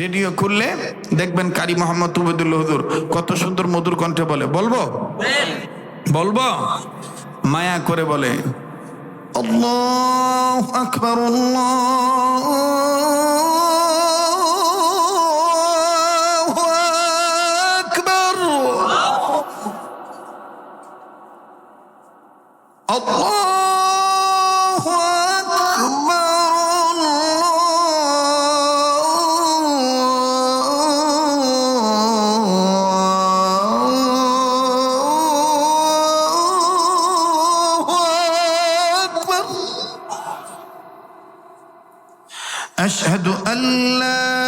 Radio খুললে দেখবেন কারি মোহাম্মদ উবেদুল্লাহ হুজুর কত সুন্দর মধুর কণ্ঠে বলে, বলব? বলব? মায়া করে বলে, আল্লাহ আকবর আকবর أشهد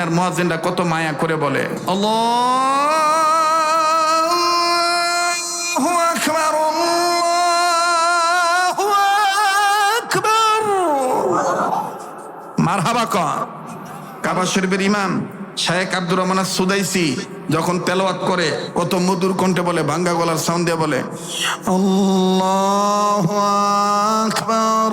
মদিনার মুয়াজ্জিনরা কত মায়া করে বলে মারহাবা কর কাবা শরীফের ইমাম শায়েখ আব্দুর রহমান সুদাইসি যখন তেলাওয়াত করে কত মধুর কণ্ঠে বলে, ভাঙ্গা গলার সাউন্ড বলে, আল্লাহু আকবার।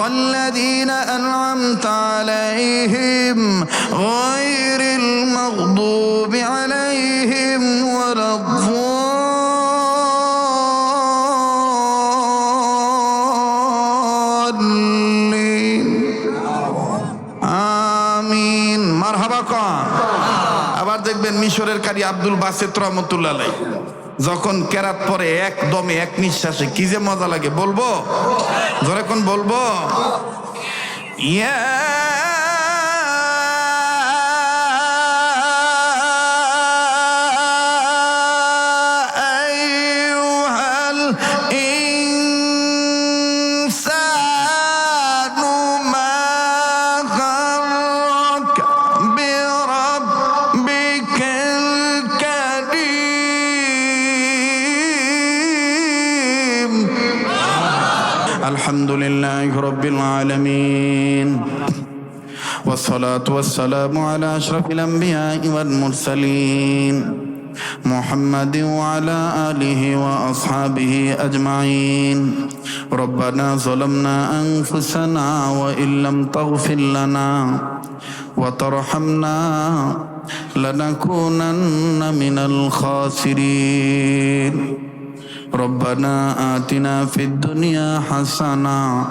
صراط الذين أنعمت عليهم غير المغضوب عليهم ولا الضالين আমিন মারহাবা কন আবার দেখবেন মিশরের কারি আব্দুল বাসেত রহমতুল্লাহ আলাই। যখন কেরাত পরে একদমে এক নিঃশ্বাসে কি যে মজা লাগে বলব? যখন বলব? ইয়া رب العالمين. والصلاة والسلام على أشرف الأنبياء والمرسلين. محمد وعلى آله وأصحابه أجمعين. ربنا ظلمنا أنفسنا وإن لم تغفر لنا وترحمنا لنكونن من الخاسرين. ربنا آتنا في الدنيا حسنة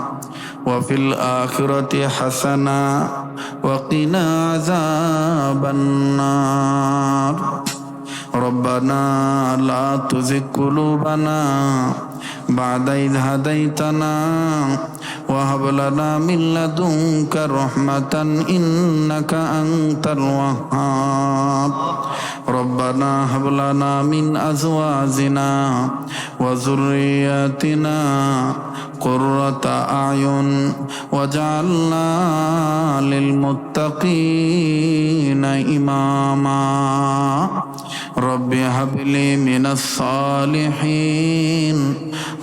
وفي الآخرة حسنة وقنا عذاب النار. ربنا لا تزغ قلوبنا بعد إذ هديتنا وهب لنا من لدنك رحمة إنك أنت الوهاب. ربنا هب لنا من أزواجنا وذرياتنا قرة أعين واجعلنا للمتقين إماما رب هب لي من الصالحين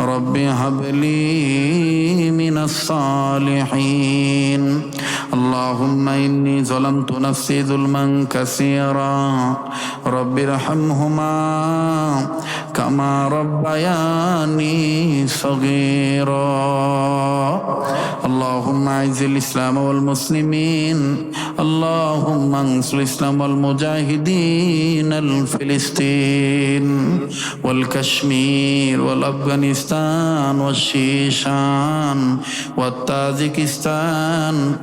رب هب لي من الصالحين اللهم إني ظلمت نفسي ظلما كثيرا رب ارحمهما كما ربياني صغيرا اللهم اعز الاسلام والمسلمين اللهم انصر الاسلام والمجاهدين الفلسطين والكشمير والافغانستان والشيشان والتاجكستان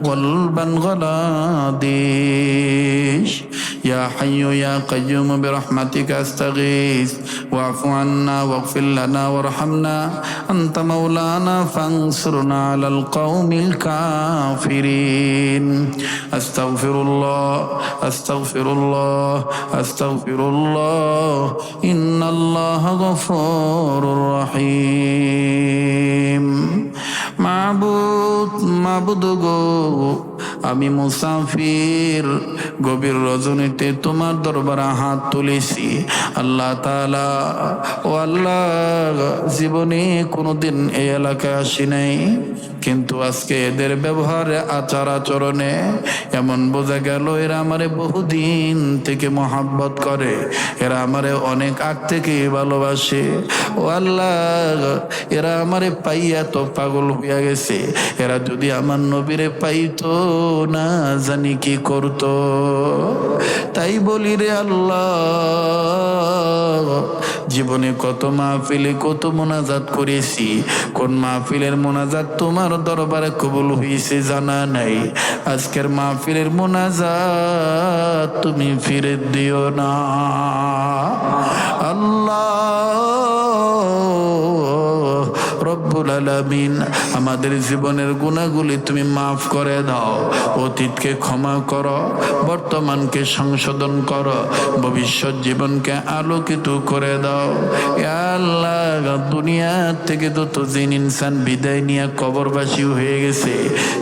والبنغلاديش يا حي يا قيوم برحمتك استغيث واعف عنا واغفر لنا وارحمنا. أنت مولانا فانصرنا على القوم الكافرين. أستغفر الله أستغفر الله أستغفر الله. إن الله غفور رحيم. معبود معبود আমি মুসাফির। গভীর রজনীতে তোমার দরবারে হাত তুলেছি। আল্লাহ তালা ও আল্লাহ, জীবনে কোনোদিন এই এলাকায় আসি নাই। কিন্তু আজকে এদের ব্যবহারে, আচার আচরণে এমন বোঝা গেল, এরা আমারে বহুদিন থেকে মহাব্বত করে। এরা আমারে অনেক আগ থেকে ভালোবাসে। ও আল্লাহ, এরা আমারে পাইয়া তো পাগল হইয়া গেছে। এরা যদি আমার নবীরে পাইতো না, জানি কি করতো। তাই বলি রে আল্লাহ, জীবনে কত মাহফিলে কত মোনাজাত করেছি। কোন মাহফিলের মোনাজাত তোমার দরবারে কবুল হয়েছে জানা নাই। আজকের মাহফিলের মোনাজাত তুমি ফিরে দিও না। আল্লাহ আলামিন, আমাদের জীবনের গুণাগুলি তুমি মাফ করে দাও, অতীতকে ক্ষমা করো, বর্তমানকে সংশোধন করো, ভবিষ্যৎ জীবনকে আলোকিত করে দাও। আল্লাহ, দুনিয়া থেকে যত জিন ইনসান বিদায় নিয়ে কবরবাসী হয়ে গেছে।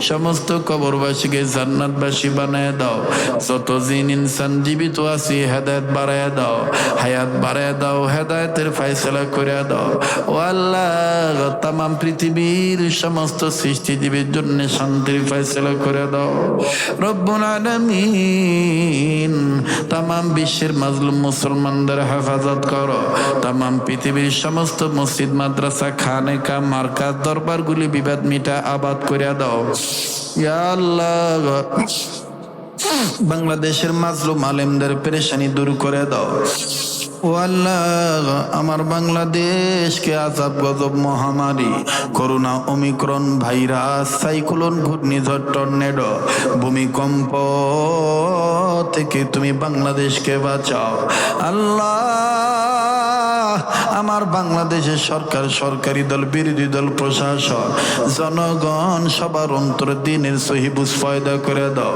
সমস্ত কবরবাসীকে জান্নাতবাসী বানায় দাও। যত জিন ইনসান জীবিত আছি, হেদায়ত বাড়ায় দাও। হায়াত বাড়ায় দাও, হেদায়তের ফাইসলা করে দাও। ও আল্লাহ তাম পৃথিবীর সমস্ত সৃষ্টিজীবীর জন্য শান্তির ফাইসলা করে দাও। রব্বুল আলামিন তাম বিশ্বের মাজলুম মুসলমানদের হেফাজত করো। তাম পৃথিবীর সমস্ত মসজিদ, মাদ্রাসা, খানেকা, মার্কাজ দরবারগুলি বিবাদ মিটা আবাদ করে দাও। ইয়া আল্লাহ বাংলাদেশের মাজলুম আলেমদের পেরেশানি দূর করে দাও। আল্লাহ, আমার বাংলাদেশকে আজাব গজব মহামারী, করোনা অমিক্রণ ভাইরাস, সাইক্লোন ঘূর্ণিঝড় টর্নেডো, ভূমিকম্প থেকে তুমি বাংলাদেশকে বাঁচাও। আল্লাহ আমার বাংলাদেশের সরকার, সরকারি দল, বিরোধী দল, প্রশাসন, জনগণ সবার অন্তর দিনের সহিবুজ ফয়দা করে দাও।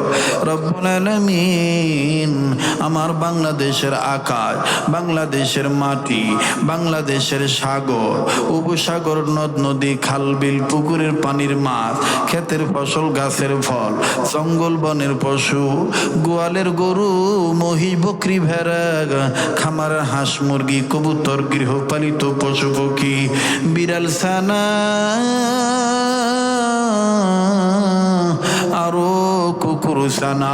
আমার বাংলাদেশের আকাশ, বাংলাদেশের মাটি, বাংলাদেশের সাগর, উপসাগর, নদ, নদী, খাল, বিল, পুকুরের পানির মাছ, ক্ষেতের ফসল, গাছের ফল, জঙ্গল বনের পশু, গোয়ালের গরু মহিষ বকরি, ভেড়া খামারের হাঁস, মুরগি, কবুতর গৃহপালিত পশু পক্ষী, বিড়াল সানা আরও কুকুর সানা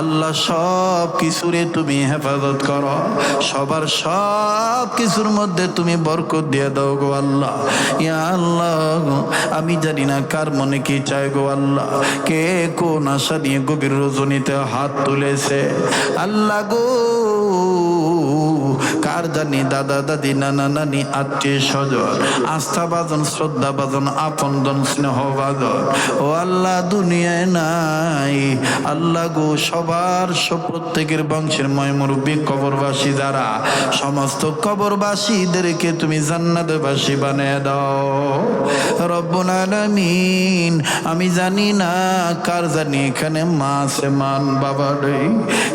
আল্লাহ সব কিছুরে তুমি হেফাজত করো। সবার সব কিছুর মধ্যে তুমি বরকত দিয়ে দাও গো আল্লাহ। ইয়া আল্লাহ আমি জানি না কার মনে কি চায় গো আল্লাহ। কে কোন আশা নিয়ে গভীর রজনীতে হাত তুলেছে? আল্লাহ গো কার জানি? দাদা, দাদি, নানা, নানি, আত্মীয় স্বজন আস্থা বাজন শ্রদ্ধা বাজন আপন জন স্নেহ বাজন ও আল্লাহ, দুনিয়ায় নাই। আল্লাহ গো, সবার সব প্রত্যেকের বংশের ময় মুরব্বী কবরবাসী যারা, সমস্ত কবরবাসীদেরকে তুমি জান্নাতবাসী বানিয়ে দাও। রব্বুল আলামিন, আমি জানি না কার জানি এখানে মা আছে, মান বাবা নেই,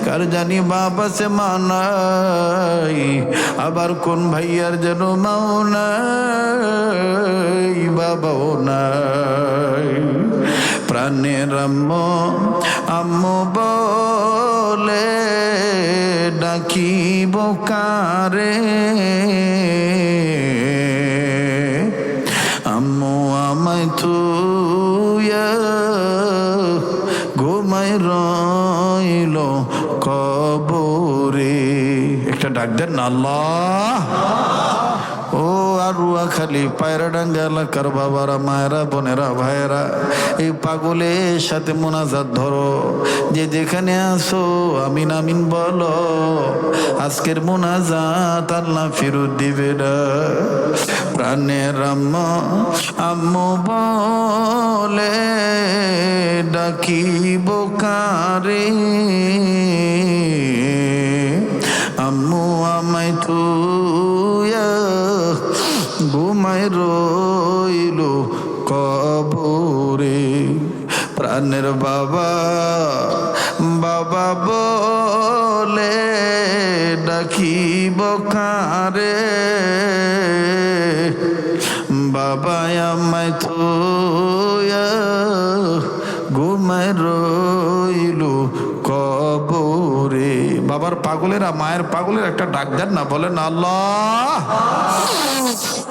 কার জানি বাবা সে মা নাই। আবার কোন ভাইয়ার যেন মাও নাই বাবাও নাই। প্রাণের আম্ম আম্মু বলে ডাকিব কারে? ডাক দেন না, আল্লাহ। ও আর রুয়াখালী পায়রাডাঙ্গা এলাকার বাবারা, মায়েরা, বোনেরা, ভাইয়েরা, এই পাগলের সাথে মোনাজাত ধরো। যে যেখানে আসো আমিন আমিন বলো, আজকের মোনাজাত আল্লাহ ফিরত দিবে না। প্রাণের আম্মা, আম্মু বলে, ডাকিব কারে? আম্মু আমায় তুয়া ঘুমায় রইল কবরে। প্রাণের বাবা বাবা বলে ডাকিব কারে। বাবা আমায় তুয়া পাগলেরা, মায়ের পাগলের একটা ডাক দেন না, বলেন, আল্লাহ,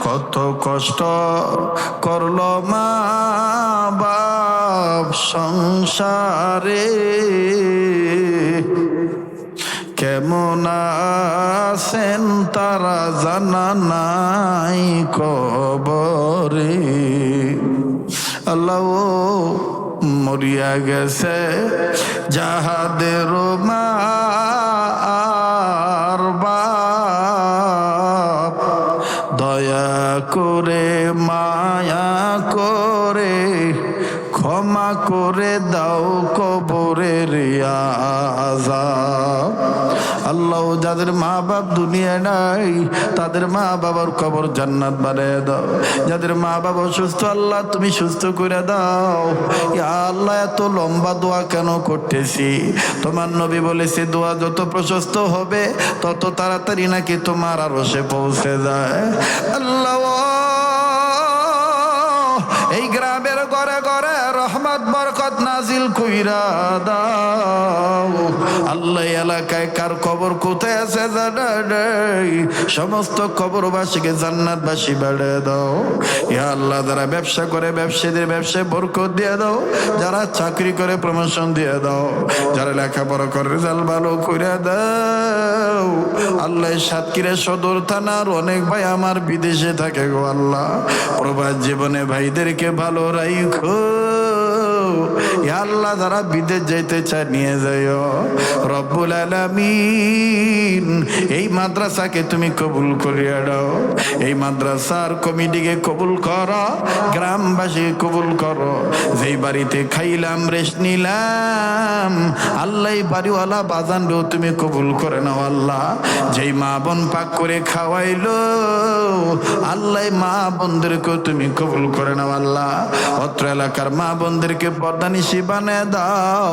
কত কষ্ট করল মা বাপ সংসারে। কেমন আছেন তারা জানা নাই কবরে। আল্লাহ মরিয়া গেছে যাহাদের মা করে মায়া করে ক্ষমা করে দাও কবরের আজাব। আল্লাহ যাদের মা বাপ দুনিয়া নাই, তাদের মা বাবার কবর জান্নাত বানিয়ে দাও। যাদের মা বাবা অসুস্থ, আল্লাহ তুমি সুস্থ করে দাও। আল্লাহ, এত লম্বা দোয়া কেন করতেছি? তোমার নবী বলেছে, দোয়া যত প্রশস্ত হবে, তত তাড়াতাড়ি নাকি তোমার আরও সে পৌঁছে যায়। আল্লাহ, এই গ্রামের ঘরে ঘরে রহমত, বরকত নাজিল কইরা দাও। আল্লাহ এলাকায় কার কবর কোথায় আছে জানা নেই। সমস্ত কবরবাসীকে জান্নাতবাসী বেড়ে দাও। ইয়া আল্লাহ, যারা ব্যবসা করে, ব্যবসায়ীদের ব্যবসায় বরকত দিয়ে দাও। যারা চাকরি করে প্রমোশন দিয়ে দাও। যারা লেখাপড়া করে, রেজাল্ট ভালো করে দাও। আল্লাহ সাতক্ষীরা সদর থানার অনেক ভাই আমার বিদেশে থাকে গো আল্লাহ। প্রবাস জীবনে ভাইদেরকে ভালো রাইখো। আল্লাহ যারা বিদেশ যাইতে চায় নিয়ে যাইও। রব্বুল আলামিন, এই মাদ্রাসাকে তুমি কবুল করিয়া দাও। এই মাদ্রাসার কমিটিকে কবুল কর গ্রামবাসী কবুল কর। যেই বাড়িতে খাইলাম রেশ নিলাম, আল্লাহ বাড়িওয়ালা বাজানরেও তুমি কবুল করে নাও, আল্লাহ। যেই মা বোন পাক করে খাওয়াইলো, আল্লাহ মা বোনদেরকেও তুমি কবুল করে নাও, আল্লাহ। অত্র এলাকার মা বোনদেরকে পর্দানিশি বানিয়ে দাও,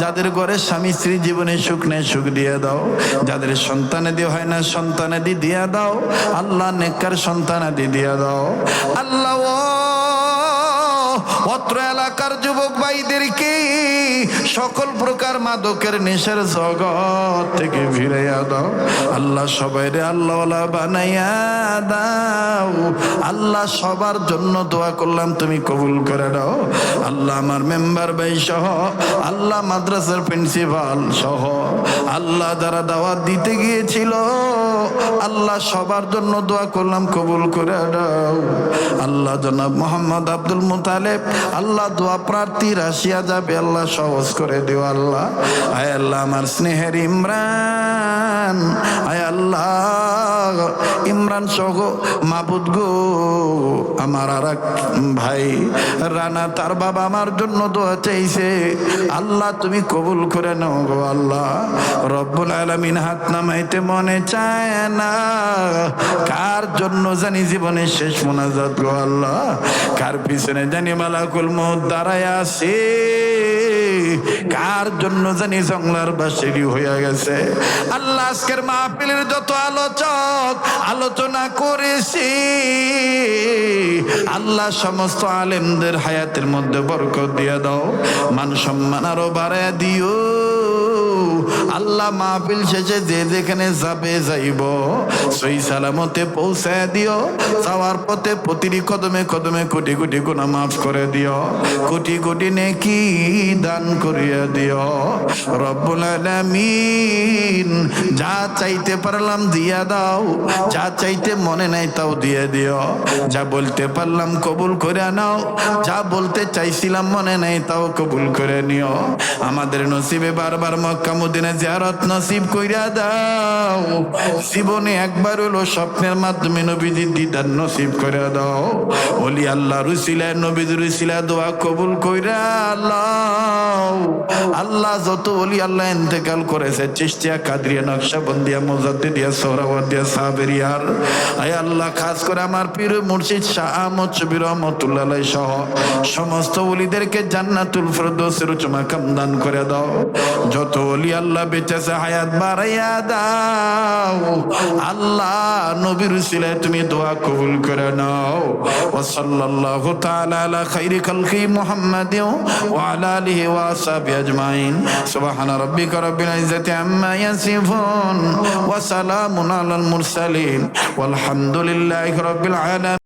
যাদের ঘরে স্বামী স্ত্রী জীবনে সুখ নেই, সুখ দিয়ে দাও। যাদের সন্তানাদি হয় না সন্তানাদি দিয়া দাও। আল্লাহ নেকর সন্তানাদি দিয়া দাও। আল্লাহ অত্র এলাকার যুবক ভাইদেরকে সকল প্রকার মাদকের নেশার জগৎ থেকে ফিরাইয়া দাও। আল্লাহ সবাই রে আল্লাহ বানাইয়া দাও। আল্লাহ সবার জন্য দোয়া করলাম, তুমি কবুল করে দাও আল্লাহ আমার মেম্বার ভাই সহ, আল্লাহ মাদ্রাসার প্রিন্সিপাল সহ, আল্লাহ যারা দাওয়াত দিতে গিয়েছিল, আল্লাহ সবার জন্য দোয়া করলাম, কবুল করে দাও আল্লাহ জনাব মোহাম্মদ আব্দুল মুতালেব, আল্লাহ দোয়া প্রার্থী রাশিয়া যাবে, আল্লাহ সহজ করে দিও আল্লাহ। আয় আল্লাহ আমার স্নেহের ইমরান। আয় আল্লাহ ইমরান সহ মাবুদ গো, আমার আর ভাই। রানা তার বাবা আমার জন্য দোয়া চাইছে। আল্লাহ তুমি কবুল করে নাও গো আল্লাহ। রব্বুল আলামিন হাত নামাইতে মনে চায় না। কার জন্য জানি জীবনের শেষ মোনাজাত গো আল্লাহ। কার পিছনে জানি মালাকুল মৌত দাঁড়ায় আসে কার জন্য জানি জংলার বাসেরি হয়ে গেছে? আল্লাহ আজকের মাহফিলের যত আলোচক আলোচনা করেছি, আল্লাহ সমস্ত আলেমদের হায়াতের মধ্যে বরকত দিয়ে দাও, মান সম্মান আরও বাড়ায় দিও। আল্লাহ মাহফিল শেষে যে যেখানে যাবে যাইব, সই সালামতে পৌঁছায় দিও। যাওয়ার পথে প্রতিটি কদমে কদমে কোটি কোটি গুণা মাফ করে দিও। কোটি কোটি নেকি দান করিয়া দিও। রব্বুল আলামিন, যা চাইতে পারলাম দিয়া দাও। যা চাইতে মনে নাই তাও দিয়ে দিও। যা বলতে পারলাম কবুল করে নাও। যা বলতে চাইছিলাম মনে নাই তাও কবুল করে নিও। আমাদের নসিবে বারবার মক্কা মদিনা জিয়ারত নসিব কইরা দাও। জীবনে একবার হলো স্বপ্নের মাধ্যমে নবীজির দিদার নসিব করে দাও। ওলি আল্লাহ রুসিলা নবীদ রুসিলা দোয়া কবুল কইরা আল্লাহ আল্লাহ যত ওলি আল্লাহ ইন্তেকাল করেছে চিস্তিয়া কাদরিয়া, নকশাবন্দিয়া, মোজাদ্দিদিয়া সোহরাওয়াদিয়া সাবেরিয়ার। আয় আল্লাহ, খাস করে আমার পীর মুর্শিদ শাহ আহমদ শবির রহমতুল্লাহ সহ সমস্ত ওলিদেরকে জান্নাতুল ফেরদৌসের উচ্চমা কামদান করে দাও। যত ওলি আল্লাহ বেঁচেছে হায়াত বাড়াইয়া দাও আল্লাহ নবীর উসিলায় তুমি দোয়া কবুল করে নাও ওয়া সাল্লাল্লাহু তাআলা আলা খাইরি খালকি মুহাম্মাদিন ওয়া আলা আলিহি ওয়া আসহাবিহি আজমাইন সুবহান রাব্বিকা রাব্বিল ইজ্জাতি আম্মা ইয়াসিফুন ওয়া সালামুন আলাল মুরসালিন ওয়ালহামদুলিল্লাহি রাব্বিল আলামিন